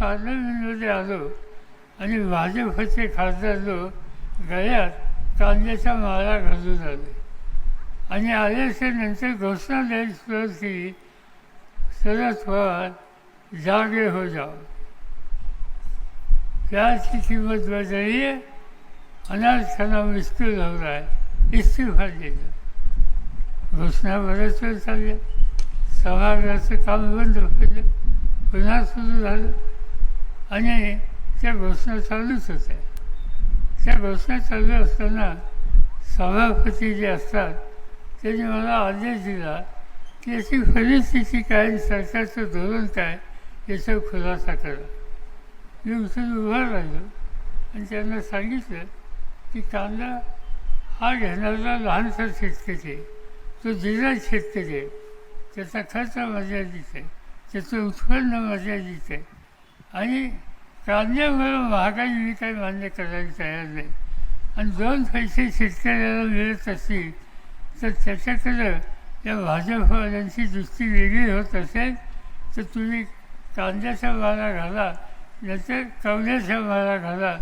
पार्लमेंटमध्ये आलो आणि भाजपचे खासदार लोक गळ्यात कांद्याच्या माळा घालून आले. आणि आल्याच्यानंतर घोषणा द्यायला सुरुवात केली शरद पवार जागे हो जाओ त्याची की कीमत बढ़ रही है अनाज खाना मुश्किल हो रहा है इस्तीफा देना घोषणा बरंच वेळ चालल्या. सभागृहाचं काम बंद केलं पुन्हा सुरू झालं. आणि त्या घोषणा चालूच होत्या. त्या घोषणा चालू असताना सभापती जे असतात त्यांनी मला आदेश दिला की याची परिस्थिती काय आणि सरकारचं धोरण काय याचा खुलासा करा. मी उचलून उभा राहिलो आणि त्यांना सांगितलं की कांदा हा घेणारा लहानसा शेतकरी आहे. तो जिल्हा शेतकरी आहे. त्याचा खर्च मर्यादित आहे. त्याचं उत्पन्न मर्यादित आहे. आणि कांद्यामुळे महागाई मी काही मान्य करायला तयार नाही. आणि दोन पैसे शेतकऱ्याला मिळत असतील तर त्याच्याकडं या भाजपवाल्यांची दृष्टी वेगळी होत असेल तर तुम्ही कांद्याचा माला घाला नंतर कवल्याचा माला घाला.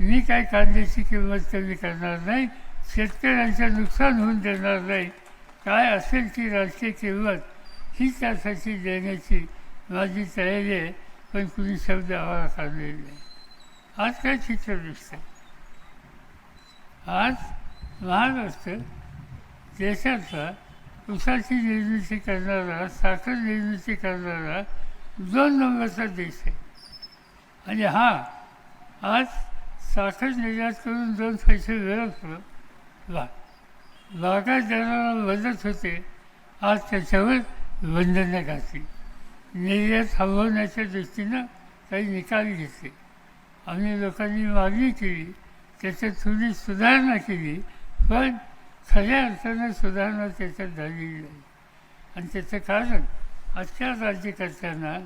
मी काय कांद्याची किंमत कमी करणार नाही शेतकऱ्यांचं नुकसान होऊन देणार नाही. काय असेल ती राजकीय किंमत ही त्यासाठी देण्याची माझी तयारी आहे. पण कुणी शब्द आवाज आलेले नाही आज काय चित्र दिसतं आज महाराष्ट्र देशातला ऊसाची निर्मिती करणारा साखर निर्मिती करणारा दोन नंबरचा देश आहे. आणि हा आज साखर निर्यात करून दोन पैसे मिळत वा बागायतदाराला मदत होते. आज त्याच्यावर बंधनं घातली निर्यात थांबवण्याच्या दृष्टीनं काही निकाल घेतले. आम्ही लोकांनी मागणी केली त्याच्यात थोडी सुधारणा केली पण खऱ्या अर्थानं सुधारणा त्याच्यात झालेली नाही. आणि त्याचं कारण आजच्या राज्यकर्त्यांना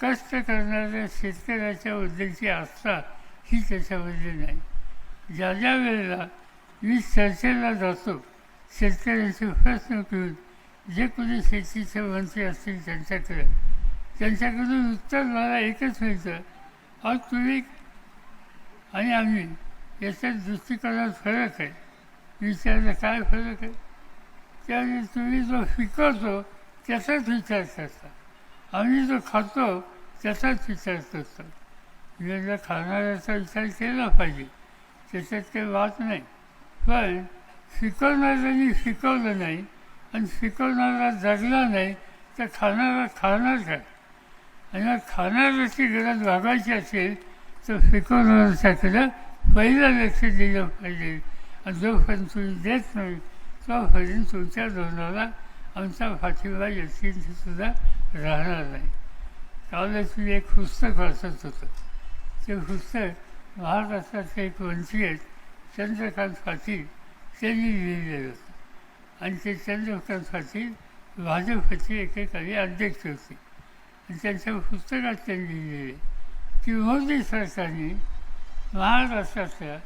कष्ट करणाऱ्या शेतकऱ्याच्या बद्दलची आस्था ही त्याच्यामध्ये नाही. ज्या ज्या वेळेला मी चर्चेला जातो शेतकऱ्यांचे प्रश्न घेऊन जे कोणी शेतीचे मंत्री असतील त्यांच्याकडे त्यांच्याकडून उत्तर मला एकच मिळतं. आज तुम्ही आणि आम्ही याच्यात दृष्टिकोनात फरक आहे. विचारलं काय फरक आहे? त्यावेळी तुम्ही जो शिकवतो त्याचाच विचार करता. आम्ही जो खातो त्याचाच विचार करतो. म्हणजे खाणाऱ्याचा विचार केला पाहिजे. त्याच्यात काही वाद नाही. पण शिकवणाऱ्यांनी शिकवलं नाही आणि शिकवणारा जगला नाही तर खाणारा खाणार काय? आणि मग गरज भागायची असेल तर शिकवणाऱ्याच्याकडं पहिलं लक्ष दिलं पाहिजे. आणि जोपर्यंत तुम्ही देत नाही तोपर्यंत तुमच्या धोरणाला आमचा पाठिंबा सुद्धा राहणार नाही. कालच मी एक पुस्तक वाचत होतं. ते पुस्तक महाराष्ट्राचे एक मंत्री आहेत चंद्रकांत पाटील त्यांनी लिहिलेलं होतं. आणि ते चंद्रकांत पाटील भाजपचे एकेकाळी अध्यक्ष होते. आणि त्यांच्या पुस्तकात त्यांनी लिहिले की मोदी सरकारने महाराष्ट्रातल्या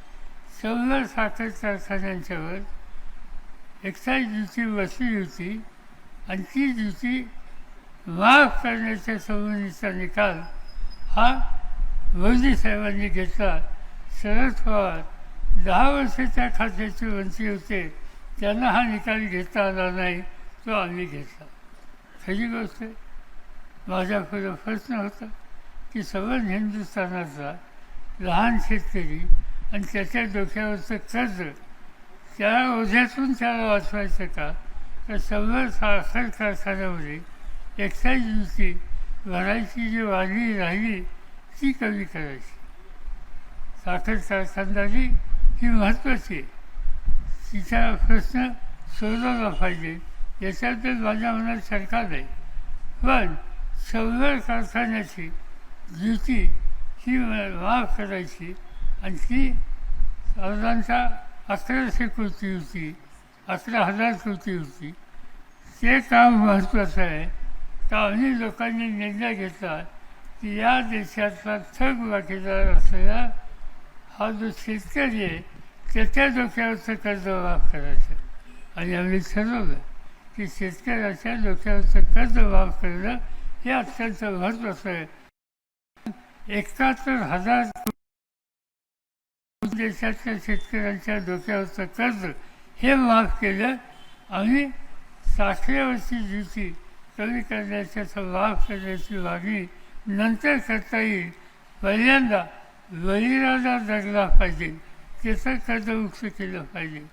चौदा साखर कारखान्यांच्यावर एक्साईज ड्युटी बसली होती आणि ती ड्युटी माफ करण्याच्या संबंधीचा निकाल हा मोदी साहेबांनी घेतला. शरद पवार दहा वर्षाच्या खात्याचे मंत्री होते. त्यांना हा निकाल घेता आला नाही तो आम्ही घेतला. खरी गोष्ट माझा खरं प्रश्न होता की सगळं हिंदुस्थानाचा लहान शेतकरी आणि त्याच्या डोक्यावरचं कर्ज त्या ओझ्यातून त्याला वाचवायचं का? तर सगळं साखर कारखान्यामध्ये एक्साईज ड्युटी भरायची जी वाढली राहिली ती कमी करायची. साखर कारखानदारी ही महत्त्वाची आहे. तिचा प्रश्न सोडवला पाहिजे याच्याबद्दल माझ्या मनात सरकार नाही. पण शंभर कारखान्याची ड्युटी ही माफ करायची. आणि ती साधारणतः अकराशे कोटी होती अकरा हजार कोटी होती. ते काम महत्त्वाचं आहे. तर आम्ही लोकांनी निर्णय घेतला की या देशातला थग वाटेदार असलेला हा जो शेतकरी आहे त्याच्या डोक्यावरचं कर्ज माफ करायचं. आणि आम्ही ठरवलं की शेतकऱ्याच्या डोक्यावरचं कर्ज माफ करणं हे अत्यंत महत्त्वाचं आहे. एकाहत्तर हजार देशातल्या शेतकऱ्यांच्या डोक्यावरचं कर्ज हे माफ केलं आणि साठव्या वर्षी कमी करण्याच्या माफ करण्याची मागणी नंतर करता येईल. पहिल्यांदा बळीराजा जगला पाहिजे. त्याचं कर्ज मुक्त केलं पाहिजे.